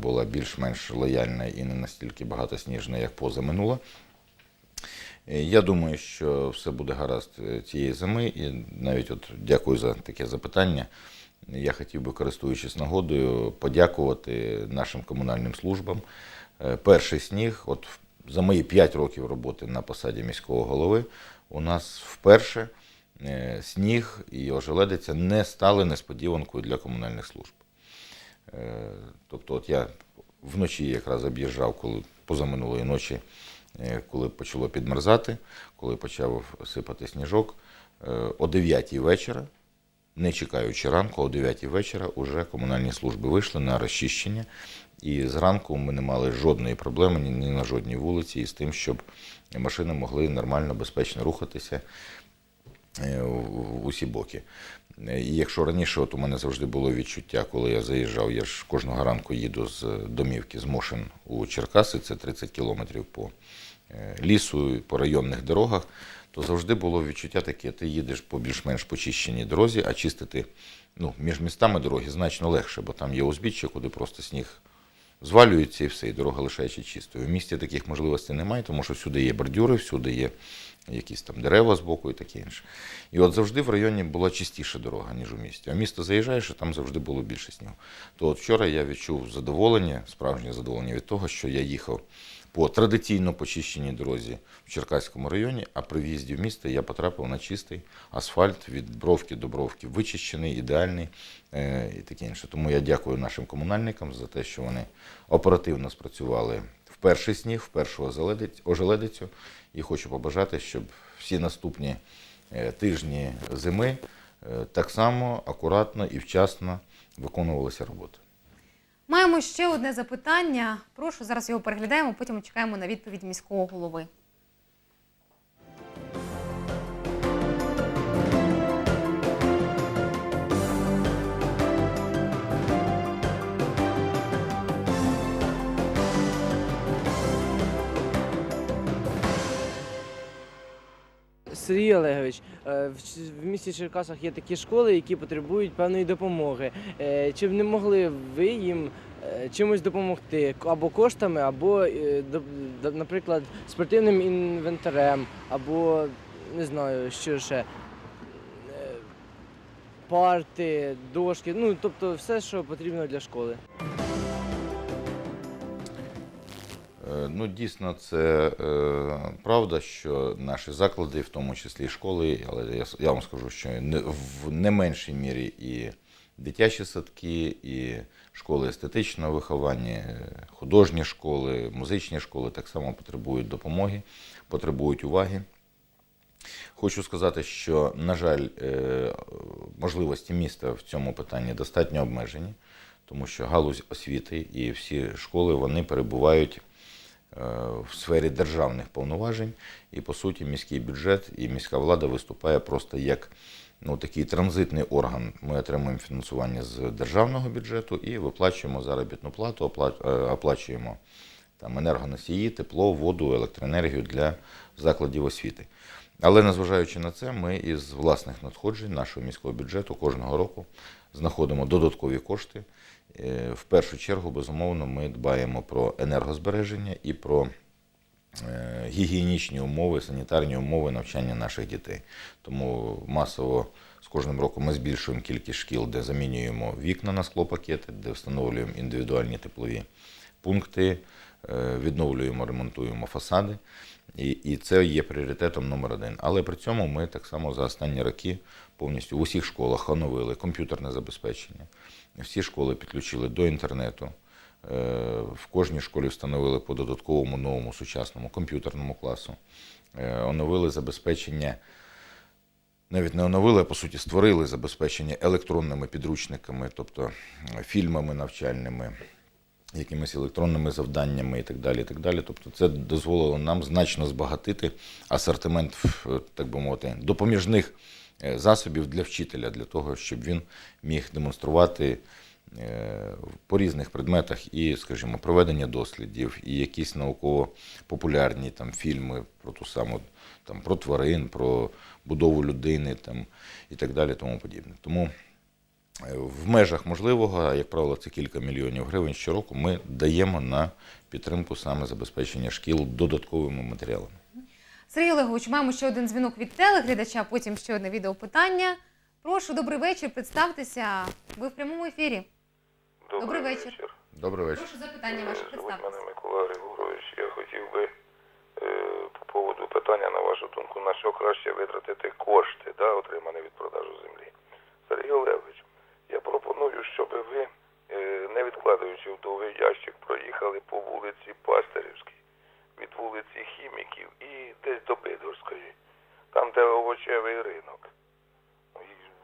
була більш-менш лояльна і не настільки багатосніжна, як позаминула. Е, Я думаю, що все буде гаразд е, цієї зими, і навіть от дякую за таке запитання. Я хотів би, користуючись нагодою, подякувати нашим комунальним службам. Е, Перший сніг, от за мої 5 років роботи на посаді міського голови, у нас вперше е, сніг і ожеледиця не стали несподіванкою для комунальних служб. Е, Тобто, от я вночі якраз об'їжджав, коли позаминулої ночі, е, коли почало підмерзати, коли почав сипати сніжок, е, о 9 вечора, не чекаючи ранку, о 9 вечора вже комунальні служби вийшли на розчищення. І зранку ми не мали жодної проблеми ні на жодній вулиці із тим, щоб машини могли нормально, безпечно рухатися усі боки. Е, І якщо раніше от у мене завжди було відчуття, коли я заїжджав, я ж кожного ранку їду з домівки з Мошин у Черкаси, це 30 кілометрів по е, лісу, по районних дорогах, то завжди було відчуття таке, ти їдеш по більш-менш почищеній дорозі, а чистити ну, між містами дороги значно легше, бо там є узбіччя, куди просто сніг звалюється і все, і дорога лишається чистою. В місті таких можливостей немає, тому що всюди є бордюри, всюди є якісь там дерева з боку і таке інше. І от завжди в районі була чистіша дорога, ніж у місті. А місто заїжджаєш, і там завжди було більше снігу. То от вчора я відчув задоволення, справжнє задоволення від того, що я їхав по традиційно почищеній дорозі в Черкаському районі, а при в'їзді в місто я потрапив на чистий асфальт від бровки до бровки, вичищений, ідеальний е, і таке інше. Тому я дякую нашим комунальникам за те, що вони оперативно спрацювали перший сніг, в першу ожеледицю. І хочу побажати, щоб всі наступні е, тижні зими е, так само акуратно і вчасно виконувалися роботи. Маємо ще одне запитання. Прошу, зараз його переглядаємо, потім чекаємо на відповідь міського голови. Сергій Олегович, е, в місті Черкасах є такі школи, які потребують певної допомоги. Е, Чи б не могли ви їм е, чимось допомогти або коштами, або, наприклад, спортивним інвентарем, або не знаю, що ще. Парти, дошки, ну тобто все, що потрібно для школи. Ну, дійсно, це е, правда, що наші заклади, в тому числі і школи, але я, я вам скажу, що не, в не меншій мірі і дитячі садки, і школи естетичного виховання, е, художні школи, музичні школи так само потребують допомоги, потребують уваги. Хочу сказати, що, на жаль, е, можливості міста в цьому питанні достатньо обмежені, тому що галузь освіти і всі школи вони перебувають в сфері державних повноважень, і по суті міський бюджет і міська влада виступає просто як ну, такий транзитний орган. Ми отримуємо фінансування з державного бюджету і виплачуємо заробітну плату, е, оплачуємо там енергоносії, тепло, воду, електроенергію для закладів освіти. Але незважаючи на це, ми із власних надходжень нашого міського бюджету кожного року знаходимо додаткові кошти. Е, В першу чергу, безумовно, ми дбаємо про енергозбереження і про е, гігієнічні умови, санітарні умови навчання наших дітей. Тому масово з кожним роком ми збільшуємо кількість шкіл, де замінюємо вікна на склопакети, де встановлюємо індивідуальні теплові пункти, е, відновлюємо, ремонтуємо фасади. І, і це є пріоритетом номер один. Але при цьому ми так само за останні роки повністю в усіх школах оновили комп'ютерне забезпечення. Всі школи підключили до інтернету. Е, В кожній школі встановили по додатковому новому сучасному комп'ютерному класу. Е, Оновили забезпечення навіть не оновили, а по суті створили забезпечення електронними підручниками, тобто фільмами навчальними, якимись електронними завданнями і так далі. І так далі. Тобто це дозволило нам значно збагатити асортимент, е, так би мовити, допоміжних е, засобів для вчителя, для того, щоб він міг демонструвати е, по різних предметах і, скажімо, проведення дослідів, і якісь науково-популярні там фільми про ту саму там про тварин, про будову людини там і так далі, тому подібне. Тому В межах можливого, як правило, це кілька мільйонів гривень щороку, ми даємо на підтримку саме забезпечення шкіл додатковими матеріалами. Сергій Олегович, маємо ще один дзвінок від телеглядача, потім ще одне відеопитання. Прошу, добрий вечір, представтеся. Ви в прямому ефірі. Добрий вечір. Добрий вечір. Прошу запитання ваше Звуть мене. Микола Григорович. Я хотів би е, по поводу питання, на вашу думку, на що краще витратити кошти, да, отримані від продажу землі. Сергій Олегович, пропоную, щоб ви, е, не відкладаючи в довгий ящик, проїхали по вулиці Пастерівській, від вулиці Хіміків і десь до Бидорської, там, де овочевий ринок.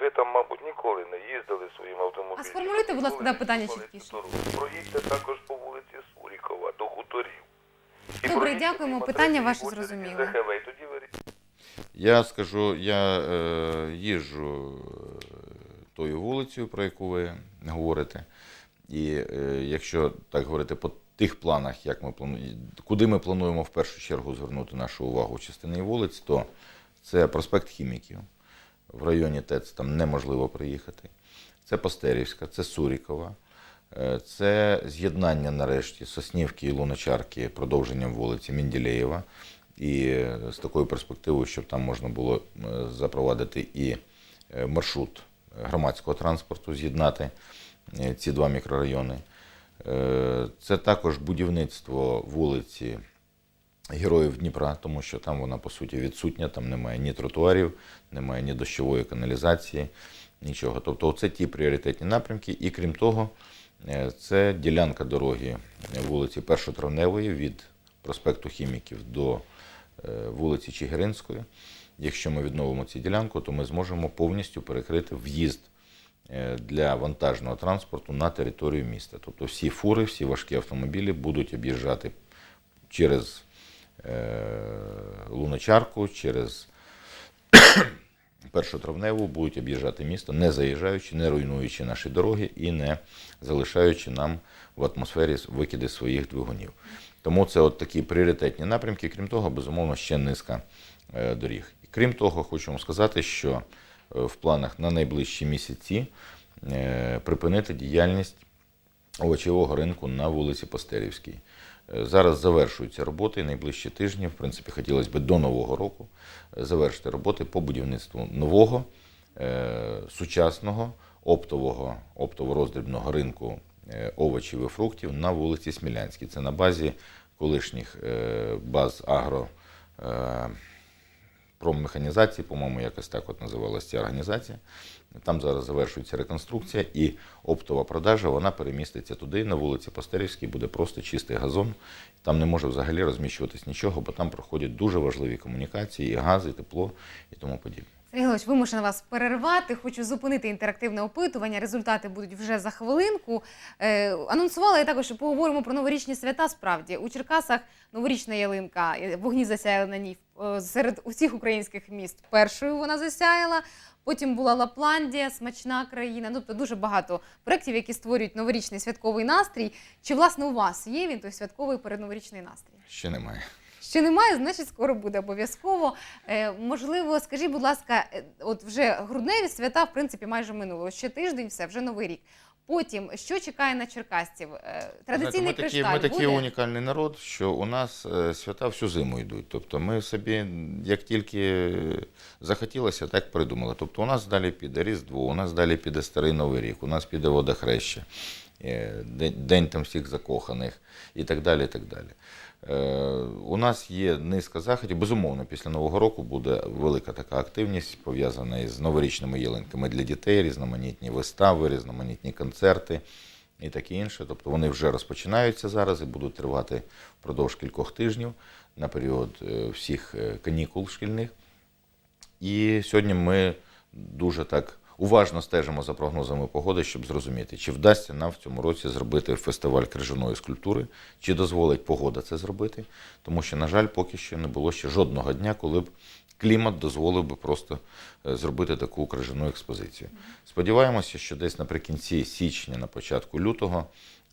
Ви там, мабуть, ніколи не їздили своїм автомобілем. А сформулюйте, будь ласка, питання чіткіше. Проїдьте також по вулиці Сурікова до хуторів. І Добре, дякуємо. Питання ваше зрозуміло. Я скажу, я е, їжджу тою вулицею, про яку ви говорите. І е, якщо так говорити по тих планах, як ми плануємо, куди ми плануємо в першу чергу звернути нашу увагу частини вулиць, то це проспект Хіміків. В районі ТЕЦ там неможливо приїхати. Це Пастерівська, це Сурікова. Е, Це з'єднання нарешті Соснівки і Луначарки продовженням вулиці Мінділеєва. І е, з такою перспективою, щоб там можна було запровадити і маршрут громадського транспорту, з'єднати е, ці два мікрорайони. Е, Це також будівництво вулиці Героїв Дніпра, тому що там вона по суті відсутня, там немає ні тротуарів, немає ні дощової каналізації, нічого. Тобто, це ті пріоритетні напрямки. І крім того, е, це ділянка дороги вулиці Першотравневої від проспекту Хіміків до вулиці Чигиринської. Якщо ми відновимо цю ділянку, то ми зможемо повністю перекрити в'їзд е, для вантажного транспорту на територію міста. Тобто всі фури, всі важкі автомобілі будуть об'їжджати через е, Луначарку, через першотравневу, будуть об'їжджати місто, не заїжджаючи, не руйнуючи наші дороги і не залишаючи нам в атмосфері викиди своїх двигунів. Тому це от такі пріоритетні напрямки. Крім того, безумовно, ще низка е, доріг. Крім того, хочу вам сказати, що е, в планах на найближчі місяці е, припинити діяльність овочевого ринку на вулиці Пастерівській. Е, Зараз завершуються роботи найближчі тижні. В принципі, хотілося б до нового року завершити роботи по будівництву нового, сучасного оптового, оптово-роздрібного ринку овочів і фруктів на вулиці Смілянській. Це на базі колишніх баз агро. Проммеханізації, по-моєму, якось так от називалася ця організація. Там зараз завершується реконструкція і оптова продажа, вона переміститься туди, на вулиці Пастерівській, буде просто чистий газон. Там не може взагалі розміщуватись нічого, бо там проходять дуже важливі комунікації, і газ, і тепло, і тому подібне. Сергій вимушена вас перервати. Хочу зупинити інтерактивне опитування. Результати будуть вже за хвилинку. Е, анонсувала я також, що поговоримо про новорічні свята. Справді у Черкасах новорічна ялинка, е, вогні засяяли на ній е, серед усіх українських міст. Першою вона засяяла. Потім була Лапландія, смачна країна. Ну, тобто дуже багато проєктів, які створюють новорічний святковий настрій. Чи власне у вас є він той святковий передноворічний настрій? Ще немає. Ще немає, значить скоро буде обов'язково. Е, можливо, скажіть, будь ласка, е, от вже грудневі свята, в принципі, майже минуло. Ще тиждень, все, вже новий рік. Потім, що чекає на черкасців? Е, традиційний Знаєте, ми такі, ми такий буде? унікальний народ, що у нас е, свята всю зиму йдуть. Тобто ми собі, як тільки захотілося, так придумали. Тобто у нас далі піде Різдво, у нас далі піде Старий Новий рік, у нас піде водохреща, е, День, день там всіх закоханих і так далі. І так далі. Е, У нас є низка заходів. Безумовно, після Нового року буде велика така активність, пов'язана із новорічними ялинками для дітей, різноманітні вистави, різноманітні концерти і таке інше. Тобто вони вже розпочинаються зараз і будуть тривати впродовж кількох тижнів на період е, всіх е, канікул шкільних. І сьогодні ми дуже так уважно стежимо за прогнозами погоди, щоб зрозуміти, чи вдасться нам в цьому році зробити фестиваль крижаної скульптури, чи дозволить погода це зробити. Тому що, на жаль, поки що не було ще жодного дня, коли б клімат дозволив би просто е, зробити таку крижану експозицію. Сподіваємося, що десь наприкінці січня, на початку лютого,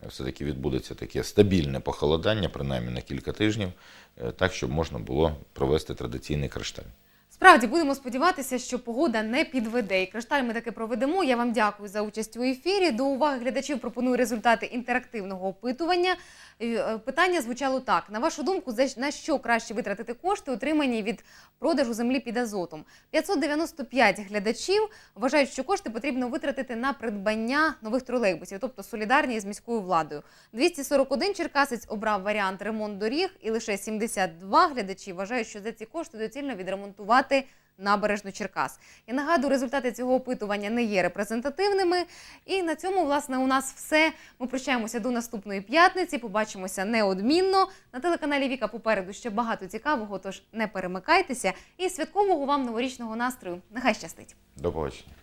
е, все-таки відбудеться таке стабільне похолодання, принаймні на кілька тижнів, е, так, щоб можна було провести традиційний кришталь. Справді будемо сподіватися, що погода не підведе. І кришталь ми таки проведемо. Я вам дякую за участь у ефірі. До уваги глядачів пропоную результати інтерактивного опитування. Е, Питання звучало так: на вашу думку, на що краще витратити кошти, отримані від продажу землі під азотом? 595 глядачів вважають, що кошти потрібно витратити на придбання нових тролейбусів, тобто солідарні з міською владою. 241 черкасець обрав варіант ремонт доріг, і лише 72 глядачі вважають, що за ці кошти доцільно відремонтувати набережну Черкас. Я нагадую, результати цього опитування не є репрезентативними. І на цьому, власне, у нас все. Ми прощаємося до наступної п'ятниці. Побачимося неодмінно. На телеканалі Віка попереду ще багато цікавого, тож не перемикайтеся. І святкового вам новорічного настрою. Нехай щастить! До побачення.